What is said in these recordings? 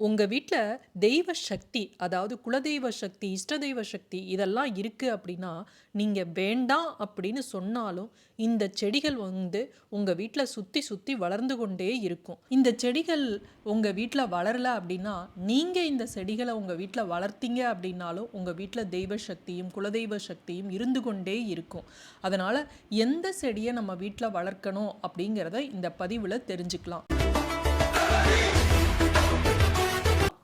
உங்கள் வீட்டில் தெய்வ சக்தி அதாவது குலதெய்வ சக்தி இஷ்ட தெய்வ சக்தி இதெல்லாம் இருக்குது அப்படின்னா நீங்கள் வேண்டாம் அப்படின்னு சொன்னாலும் இந்த செடிகள் வந்து உங்கள் வீட்டில் சுற்றி சுற்றி வளர்ந்து கொண்டே இருக்கும். இந்த செடிகள் உங்கள் வீட்டில் வளரல அப்படின்னா நீங்கள் இந்த செடிகளை உங்கள் வீட்டில் வளர்த்தீங்க அப்படின்னாலும் உங்கள் வீட்டில் தெய்வ சக்தியும் குலதெய்வ சக்தியும் இருந்து கொண்டே இருக்கும். அதனால் எந்த செடியை நம்ம வீட்டில் வளர்க்கணும் அப்படிங்கிறத இந்த பதிவில் தெரிஞ்சுக்கலாம்.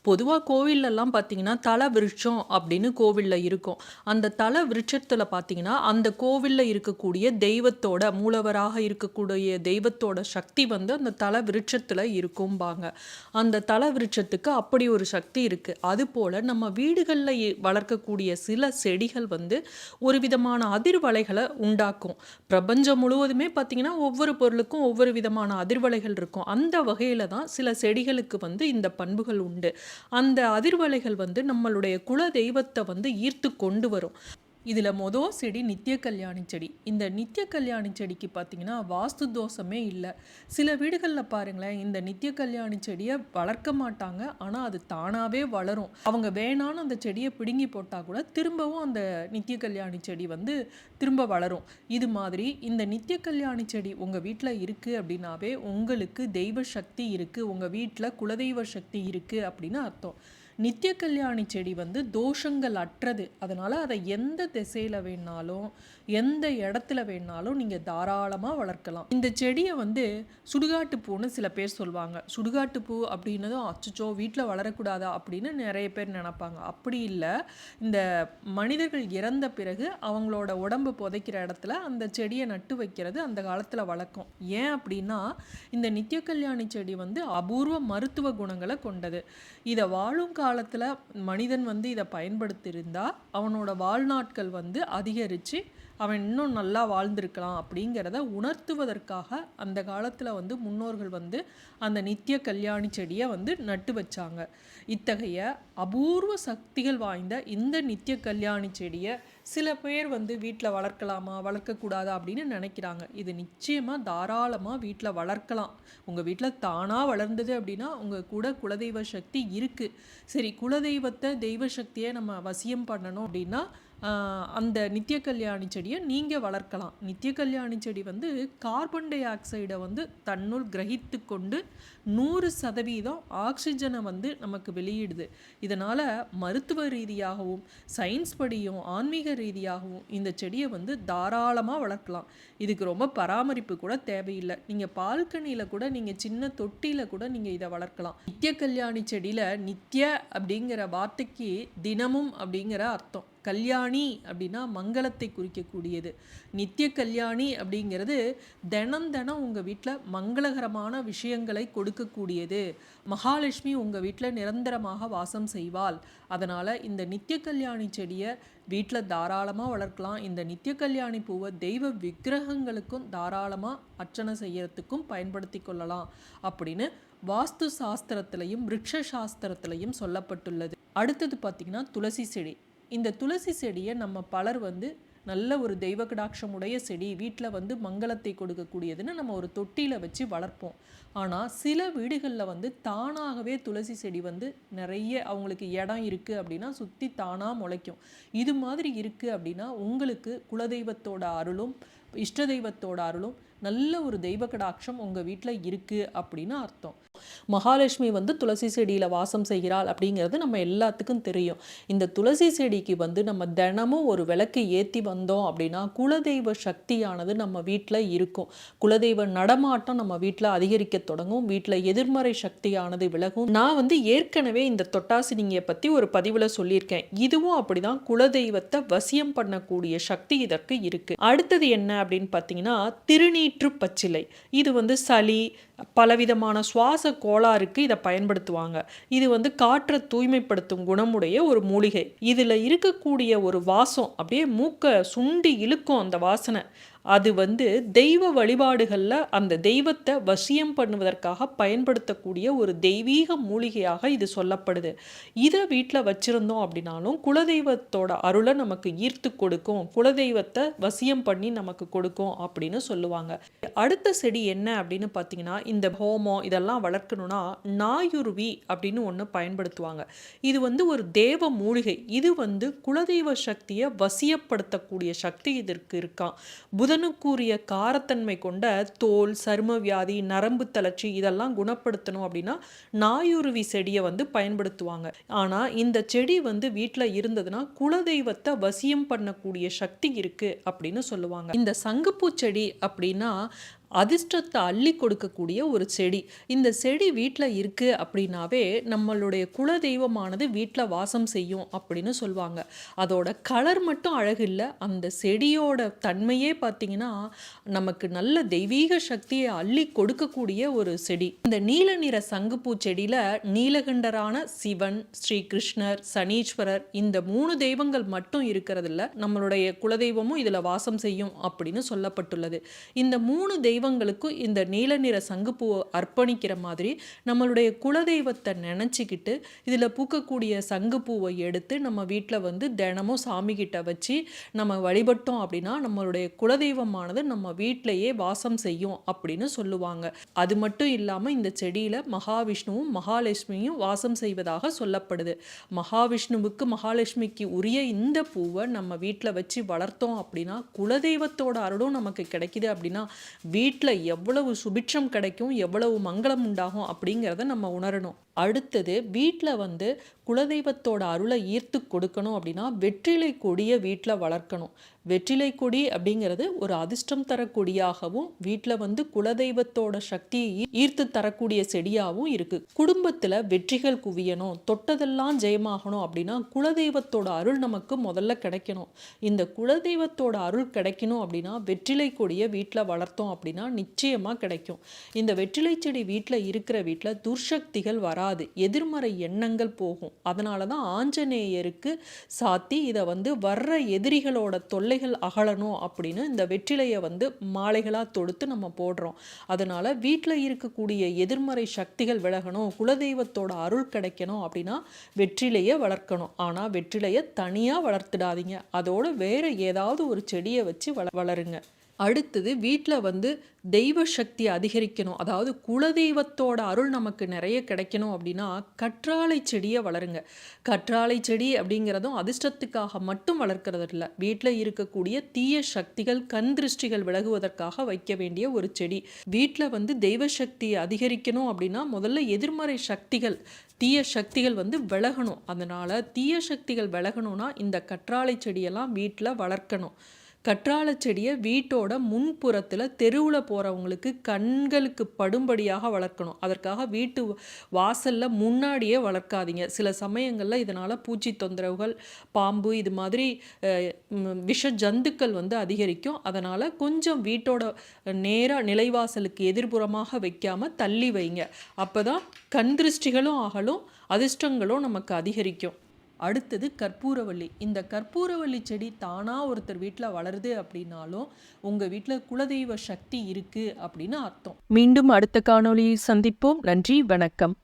பொதுவாக கோவில்லலாம் பார்த்தீங்கன்னா தலை விருட்சம் அப்படின்னு கோவிலில் இருக்கும். அந்த தலை விருட்சத்தில் பார்த்தீங்கன்னா அந்த கோவிலில் இருக்கக்கூடிய தெய்வத்தோட மூலவராக இருக்கக்கூடிய தெய்வத்தோட சக்தி வந்து அந்த தலை விருட்சத்தில் இருக்கும்பாங்க. அந்த தலை விருட்சத்துக்கு அப்படி ஒரு சக்தி இருக்குது அதுபோல் நம்ம வீடுகளில் வளர்க்கக்கூடிய சில செடிகள் வந்து ஒரு விதமான அதிர்வலைகளை உண்டாக்கும். பிரபஞ்சம் முழுவதுமே பார்த்திங்கன்னா ஒவ்வொரு பொருளுக்கும் ஒவ்வொரு விதமான அதிர்வலைகள் இருக்கும். அந்த வகையில் தான் சில செடிகளுக்கு வந்து இந்த பண்புகள் உண்டு. அந்த அதிர்வலைகள் வந்து நம்மளுடைய குல தெய்வத்தை வந்து ஈர்த்து கொண்டு வரும். இதில் மொதல் செடி நித்திய கல்யாணி செடி. இந்த நித்திய கல்யாணி செடிக்கு பார்த்தீங்கன்னா வாஸ்து தோஷமே இல்லை. சில வீடுகளில் பாருங்களேன் இந்த நித்திய கல்யாணி செடியை வளர்க்க மாட்டாங்க. ஆனால் அது தானாகவே வளரும். அவங்க வேணான்னு அந்த செடியை பிடுங்கி போட்டால் கூட திரும்பவும் அந்த நித்திய கல்யாணி செடி வந்து திரும்ப வளரும். இது மாதிரி இந்த நித்திய கல்யாணி செடி உங்கள் வீட்டில் இருக்குது அப்படின்னாவே உங்களுக்கு தெய்வ சக்தி இருக்குது உங்கள் வீட்டில் குலதெய்வ சக்தி இருக்குது அப்படின்னு அர்த்தம். நித்திய கல்யாணி செடி வந்து தோஷங்கள் அற்றது. அதனால் அதை எந்த திசையில் வேணாலும் எந்த இடத்துல வேணாலும் நீங்கள் தாராளமாக வளர்க்கலாம். இந்த செடியை வந்து சுடுகாட்டு பூன்னு சில பேர் சொல்லுவாங்க சுடுகாட்டு பூ அப்படின்னதும் அச்சுச்சோ வீட்டில் வளரக்கூடாதா அப்படின்னு நிறைய பேர் நினப்பாங்க. அப்படி இல்லை. இந்த மனிதர்கள் இறந்த பிறகு அவங்களோட உடம்பு புதைக்கிற இடத்துல அந்த செடியை நட்டு வைக்கிறது அந்த காலத்தில் வழக்கம். ஏன் அப்படின்னா இந்த நித்திய கல்யாணி செடி வந்து அபூர்வ மருத்துவ குணங்களை கொண்டது. இதை வாழும் காலத்தில் மனிதன் வந்து இதை பயன்படுத்தியிருந்தா அவனோட வாழ்நாட்கள் வந்து அதிகரித்து அவன் இன்னும் நல்லா வாழ்ந்திருக்கலாம் அப்படிங்கிறத உணர்த்துவதற்காக அந்த காலத்தில் வந்து முன்னோர்கள் வந்து அந்த நித்திய கல்யாணி செடியை வந்து நட்டு வச்சாங்க. இத்தகைய அபூர்வ சக்திகள் வாய்ந்த இந்த நித்திய கல்யாணி செடியை சில பேர் வந்து வீட்டில் வளர்க்கலாமா வளர்க்கக்கூடாதா அப்படின்னு நினைக்கிறாங்க. இது நிச்சயமாக தாராளமாக வீட்டில் வளர்க்கலாம். உங்கள் வீட்டில் தானாக வளர்ந்தது அப்படின்னா உங்கள் கூட குலதெய்வ சக்தி இருக்குது சரி குலதெய்வத்தை தெய்வ சக்தியை நம்ம வசியம் பண்ணணும் அப்படின்னா அந்த நித்திய கல்யாணி செடியை நீங்கள் வளர்க்கலாம். நித்திய கல்யாணி செடி வந்து கார்பன் டை ஆக்சைடை வந்து தன்னுள் கிரகித்து கொண்டு நூறு சதவீதம் ஆக்சிஜனை வந்து நமக்கு வெளியிடுது. இதனால் மருத்துவ ரீதியாகவும் சயின்ஸ் படியும் ஆன்மீக ரீதியாகவும் இந்த செடியை வந்து தாராளமாக வளர்க்கலாம். இதுக்கு ரொம்ப பராமரிப்பு கூட தேவையில்லை. நீங்கள் பால்கனியில் கூட நீங்கள் சின்ன தொட்டியில் கூட நீங்கள் இதை வளர்க்கலாம். நித்திய கல்யாணி செடியில் நித்திய அப்படிங்கிற வார்த்தைக்கு தினமும் அப்படிங்கிற அர்த்தம். கல்யாணி அப்படின்னா மங்களத்தை குறிக்கக்கூடியது. நித்திய கல்யாணி அப்படிங்கிறது தினம் தினம் உங்கள் வீட்டில் மங்களகரமான விஷயங்களை கொடுக்கக்கூடியது. மகாலட்சுமி உங்கள் வீட்டில் நிரந்தரமாக வாசம் செய்வாள். அதனால் இந்த நித்திய கல்யாணி செடியை வீட்டில் தாராளமாக வளர்க்கலாம். இந்த நித்திய கல்யாணி பூவை தெய்வ விக்கிரகங்களுக்கும் தாராளமாக அர்ச்சனை செய்யறதுக்கும் பயன்படுத்தி கொள்ளலாம் அப்படின்னு வாஸ்து சாஸ்திரத்திலையும் விருட்ச சாஸ்திரத்திலையும் சொல்லப்பட்டுள்ளது. அடுத்தது பார்த்திங்கன்னா துளசி செடி. இந்த துளசி செடியை நம்ம பலர் வந்து நல்ல ஒரு தெய்வ கடாட்சம் உடைய செடி வீட்டில் வந்து மங்களத்தை கொடுக்கக்கூடியதுன்னு நம்ம ஒரு தொட்டியில் வச்சு வளர்ப்போம். ஆனால் சில வீடுகளில் வந்து தானாகவே துளசி செடி வந்து நிறைய அவங்களுக்கு இடம் இருக்குது அப்படின்னா சுற்றி தானாக முளைக்கும். இது மாதிரி இருக்குது அப்படின்னா உங்களுக்கு குலதெய்வத்தோட அருளும் இஷ்ட தெய்வத்தோட அருளும் நல்ல ஒரு தெய்வ கடாட்சம் உங்கள் வீட்டில் இருக்குது அப்படின்னு அர்த்தம். மகாலட்சுமி வந்து துளசி செடியில் வாசம் செய்கிறாள் அப்படிங்கிறது நம்ம எல்லாத்துக்கும் தெரியும். இந்த துளசி செடிக்கு வந்து நம்ம தினமும் ஒரு விளக்கு ஏற்றி வந்தோம் அப்படின்னா குலதெய்வ சக்தியானது நம்ம வீட்டில் இருக்கும். குலதெய்வ நடமாட்டம் நம்ம வீட்டில் அதிகரிக்க தொடங்கும். வீட்டில் எதிர்மறை சக்தியானது விலகும். நான் வந்து ஏற்கனவே இந்த தொட்டாசினிங்கியை பற்றி ஒரு பதிவில் சொல்லியிருக்கேன். இதுவும் அப்படிதான் குலதெய்வத்தை வசியம் பண்ணக்கூடிய சக்தி இதற்கு இருக்கு. அடுத்தது என்ன அப்படின்னு பார்த்தீங்கன்னா திருநீற்று பச்சிலை. இது வந்து சளி பலவிதமான சுவாச கோளாறுக்கு இதை பயன்படுத்துவாங்க. இது வந்து காற்றை தூய்மைப்படுத்தும் குணமுடைய ஒரு மூலிகை. இதில் இருக்கக்கூடிய ஒரு வாசம் அப்படியே மூக்கை சுண்டி இழுக்கும் அந்த வாசனை. அது வந்து தெய்வ வழிபாடுகளில் அந்த தெய்வத்தை வசியம் பண்ணுவதற்காக பயன்படுத்தக்கூடிய ஒரு தெய்வீக மூலிகையாக இது சொல்லப்படுது. இதை வீட்டில் வச்சுருந்தோம் அப்படின்னாலும் குலதெய்வத்தோட அருளை நமக்கு ஈர்த்து கொடுக்கும் குலதெய்வத்தை வசியம் பண்ணி நமக்கு கொடுக்கும் அப்படின்னு சொல்லுவாங்க. அடுத்த செடி என்ன அப்படின்னு பார்த்தீங்கன்னா இந்த ஹோமம் இதெல்லாம் வளர்க்கணும்னா நாயுருவி அப்படின்னு ஒன்று பயன்படுத்துவாங்க. இது வந்து ஒரு தேவ மூலிகை. இது வந்து குலதெய்வ சக்தியை வசியப்படுத்தக்கூடிய சக்தி இதற்கு இருக்கான் புதனுக்குரிய காரத்தன்மை கொண்ட தோல் சரும வியாதி நரம்பு தளர்ச்சி இதெல்லாம் குணப்படுத்தணும் அப்படின்னா நாயுருவி செடியை வந்து பயன்படுத்துவாங்க. ஆனால் இந்த செடி வந்து வீட்டில் இருந்ததுன்னா குலதெய்வத்தை வசியம் பண்ணக்கூடிய சக்தி இருக்கு அப்படின்னு சொல்லுவாங்க. இந்த சங்குப்பூ செடி அப்படின்னா அதிர்ஷ்டத்தை அள்ளி கொடுக்கக்கூடிய ஒரு செடி. இந்த செடி வீட்டில் இருக்குது அப்படின்னாவே நம்மளுடைய குல தெய்வமானது வீட்டில் வாசம் செய்யும் அப்படின்னு சொல்லுவாங்க அதோட கலர் மட்டும் அழகு இல்லை. அந்த செடியோட தன்மையே பார்த்தீங்கன்னா நமக்கு நல்ல தெய்வீக சக்தியை அள்ளி கொடுக்கக்கூடிய ஒரு செடி. இந்த நீல நிற சங்குப்பூ செடியில் நீலகண்டரான சிவன் ஸ்ரீ கிருஷ்ணர் சனீஸ்வரர் இந்த மூணு தெய்வங்கள் மட்டும் இருக்கிறதில்ல நம்மளுடைய குலதெய்வமும் இதில் வாசம் செய்யும் அப்படின்னு சொல்லப்பட்டுள்ளது. இந்த மூணு தெய்வ தெய்வங்களுக்கும் இந்த நீல நிற சங்குப்பூவை அர்ப்பணிக்கிற மாதிரி நம்மளுடைய குலதெய்வத்தை நினச்சிக்கிட்டு இதில் பூக்கக்கூடிய சங்குப்பூவை எடுத்து நம்ம வீட்டில் வந்து தினமும் சாமிகிட்ட வச்சு நம்ம வழிபட்டோம் அப்படின்னா நம்மளுடைய குலதெய்வமானது நம்ம வீட்டிலையே வாசம் செய்யும் அப்படின்னு சொல்லுவாங்க. அது மட்டும் இல்லாமல் இந்த செடியில் மகாவிஷ்ணுவும் மகாலட்சுமியும் வாசம் செய்வதாக சொல்லப்படுது. மகாவிஷ்ணுவுக்கு மகாலட்சுமிக்கு உரிய இந்த பூவை நம்ம வீட்டில் வச்சு வளர்த்தோம் அப்படின்னா குலதெய்வத்தோட அருளும் நமக்கு கிடைக்குது அப்படின்னா வீட் வீட்டில் எவ்வளவு சுபிட்சம் கிடைக்கும் எவ்வளவு மங்களம் உண்டாகும் அப்படிங்கிறத நம்ம உணரணும். அடுத்தது வீட்டில் வந்து குலதெய்வத்தோட அருளை ஈர்த்து கொடுக்கணும் அப்படின்னா வெற்றிலை கொடியை வீட்டில் வளர்க்கணும். வெற்றிலை கொடி அப்படிங்கிறது ஒரு அதிர்ஷ்டம் தரக்கூடியாகவும் வீட்டில் வந்து குலதெய்வத்தோட சக்தியை ஈர்த்து தரக்கூடிய செடியாகவும் இருக்குது குடும்பத்தில் வெற்றிகள் குவியணும் தொட்டதெல்லாம் ஜெயமாகணும் அப்படின்னா குலதெய்வத்தோட அருள் நமக்கு முதல்ல கிடைக்கணும். இந்த குலதெய்வத்தோட அருள் கிடைக்கணும் அப்படின்னா வெற்றிலை கொடியை வீட்டில் வளர்த்தோம் அப்படின்னா நிச்சயமாக கிடைக்கும். இந்த வெற்றிலை செடி வீட்டில் இருக்கிற வீட்டில் துர்சக்திகள் வராது. எதிர்மறை எண்ணங்கள் போகும். அதனால தான் ஆஞ்சநேயருக்கு சாத்தி இதை வந்து வர்ற எதிரிகளோட தொல்லைகள் அகலணும் அப்படின்னு இந்த வெற்றிலையை வந்து மாலைகளாக தொடுத்து நம்ம போடுறோம். அதனால் வீட்டில் இருக்கக்கூடிய எதிர்மறை சக்திகள் விலகணும். குலதெய்வத்தோட அருள் கிடைக்கணும் அப்படின்னா வெற்றிலையை வளர்க்கணும். ஆனால் வெற்றிலையை தனியாக வளர்த்துடாதீங்க. அதோடு வேறு ஏதாவது ஒரு செடியை வச்சு வள வளருங்க. அடுத்தது வீட்டில் வந்து தெய்வ சக்தி அதிகரிக்கணும். அதாவது குலதெய்வத்தோட அருள் நமக்கு நிறைய கிடைக்கணும் அப்படின்னா கற்றாழை செடியை வளருங்க. கற்றாழை செடி அப்படிங்கிறதும் அதிர்ஷ்டத்துக்காக மட்டும் வளர்க்கறது இல்லை. வீட்டில் இருக்கக்கூடிய தீய சக்திகள் கண் திருஷ்டிகள் விலகுவதற்காக வைக்க வேண்டிய ஒரு செடி. வீட்டில் வந்து தெய்வ சக்தியை அதிகரிக்கணும் அப்படின்னா முதல்ல எதிர்மறை சக்திகள் தீய சக்திகள் வந்து விலகணும். அதனால் தீய சக்திகள் விலகணும்னா இந்த கற்றாழை செடியெல்லாம் வீட்டில் வளர்க்கணும். கற்றாழை செடியை வீட்டோட முன்புறத்தில் தெருவில் போகிறவங்களுக்கு கண்களுக்கு படும்படியாக வளர்க்கணும். அதற்காக வீட்டு வாசலில் முன்னாடியே வளர்க்காதீங்க. சில சமயங்களில் இதனால் பூச்சி தொந்தரவுகள் பாம்பு இது மாதிரி விஷ ஜந்துக்கள் வந்து அதிகரிக்கும். அதனால் கொஞ்சம் வீட்டோட நேராக நிலைவாசலுக்கு எதிர்புறமாக வைக்காமல் தள்ளி வைங்க. அப்போ தான் கண் திருஷ்டிகளும் ஆகலும் அதிர்ஷ்டங்களும் நமக்கு அதிகரிக்கும். அடுத்தது கற்பூரவள்ளி. இந்த கற்பூரவள்ளி செடி தானாக ஒருத்தர் வீட்டில் வளருது அப்படின்னாலும் உங்கள் வீட்டில் குலதெய்வ சக்தி இருக்குது அப்படின்னு அர்த்தம். மீண்டும் அடுத்த காணொளியை சந்திப்போம். நன்றி வணக்கம்.